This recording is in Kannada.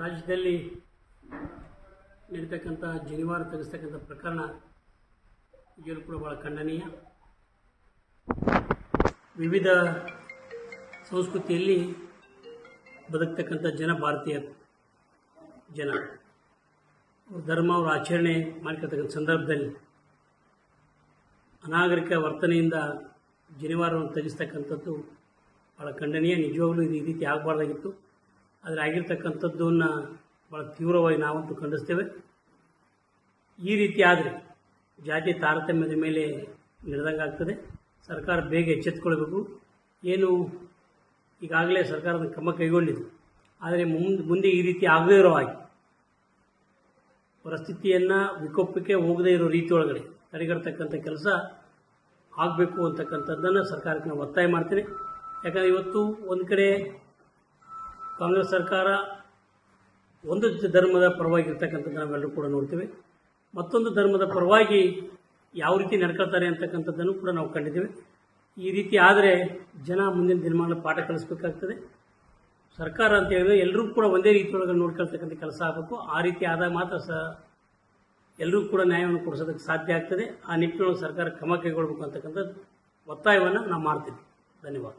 ರಾಜ್ಯದಲ್ಲಿ ನಡೀತಕ್ಕಂಥ ಜನಿವಾರ ತೆಗೆಸ್ತಕ್ಕಂಥ ಪ್ರಕರಣ ಈಗಲೂ ಕೂಡ ಭಾಳ ಖಂಡನೀಯ. ವಿವಿಧ ಸಂಸ್ಕೃತಿಯಲ್ಲಿ ಬದುಕ್ತಕ್ಕಂಥ ಜನ, ಭಾರತೀಯ ಜನ. ಧರ್ಮ, ಅವರ ಆಚರಣೆ ಮಾಡ್ಕೊಳ್ತಕ್ಕಂಥ ಸಂದರ್ಭದಲ್ಲಿ ಅನಾಗರಿಕ ವರ್ತನೆಯಿಂದ ಜನಿವಾರವನ್ನು ತೆಗೆಸ್ತಕ್ಕಂಥದ್ದು ಭಾಳ ಖಂಡನೀಯ. ನಿಜವಾಗ್ಲೂ ಇದು ಈ ರೀತಿ ಆಗಬಾರ್ದಾಗಿತ್ತು. ಆದರೆ ಆಗಿರ್ತಕ್ಕಂಥದ್ದನ್ನು ಭಾಳ ತೀವ್ರವಾಗಿ ನಾವಂತೂ ಖಂಡಿಸ್ತೇವೆ. ಈ ರೀತಿ ಆದರೆ ಜಾತಿ ತಾರತಮ್ಯದ ಮೇಲೆ ನಡೆದಂಗೆ ಆಗ್ತದೆ. ಸರ್ಕಾರ ಬೇಗ ಎಚ್ಚೆತ್ತುಕೊಳ್ಬೇಕು ಏನು ಈಗಾಗಲೇ ಸರ್ಕಾರದ ಕ್ರಮ ಕೈಗೊಂಡಿದೆ. ಆದರೆ ಮುಂದೆ ಮುಂದೆ ಈ ರೀತಿ ಆಗದೇ ಇರೋ ಹಾಗೆ ಪರಿಸ್ಥಿತಿಯನ್ನು ವಿಕೋಪಕ್ಕೆ ಹೋಗದೇ ಇರೋ ರೀತಿಯೊಳಗಡೆ ಒಳಗಡೆ ತಡೆಗಟ್ಟತಕ್ಕಂಥ ಕೆಲಸ ಆಗಬೇಕು ಅಂತಕ್ಕಂಥದ್ದನ್ನು ಸರ್ಕಾರಕ್ಕೆ ನಾವು ಒತ್ತಾಯ ಮಾಡ್ತೀನಿ. ಯಾಕಂದರೆ ಇವತ್ತು ಒಂದು ಕಡೆ ಕಾಂಗ್ರೆಸ್ ಸರ್ಕಾರ ಒಂದು ಧರ್ಮದ ಪರವಾಗಿ ಇರ್ತಕ್ಕಂಥದ್ದು ನಾವೆಲ್ಲರೂ ಕೂಡ ನೋಡ್ತೀವಿ. ಮತ್ತೊಂದು ಧರ್ಮದ ಪರವಾಗಿ ಯಾವ ರೀತಿ ನಡ್ಕೊಳ್ತಾರೆ ಅಂತಕ್ಕಂಥದ್ದನ್ನು ಕೂಡ ನಾವು ಕಂಡಿದ್ದೇವೆ. ಈ ರೀತಿ ಆದರೆ ಜನ ಮುಂದಿನ ದಿನಮಾನ ಪಾಠ ಕಲಿಸ್ಬೇಕಾಗ್ತದೆ. ಸರ್ಕಾರ ಅಂತ ಹೇಳಿದ್ರೆ ಎಲ್ಲರೂ ಕೂಡ ಒಂದೇ ರೀತಿಯೊಳಗೆ ನೋಡ್ಕೊಳ್ತಕ್ಕಂಥ ಕೆಲಸ ಆಗಬೇಕು. ಆ ರೀತಿ ಆದಾಗ ಮಾತ್ರ ಸಹ ಎಲ್ಲರೂ ಕೂಡ ನ್ಯಾಯವನ್ನು ಕೊಡಿಸೋದಕ್ಕೆ ಸಾಧ್ಯ ಆಗ್ತದೆ. ಆ ನಿಟ್ಟಿನೊಳಗೆ ಸರ್ಕಾರ ಕ್ರಮ ಕೈಗೊಳ್ಬೇಕು ಅಂತಕ್ಕಂಥದ್ದು ಒತ್ತಾಯವನ್ನು ನಾವು ಮಾಡ್ತೀವಿ. ಧನ್ಯವಾದ.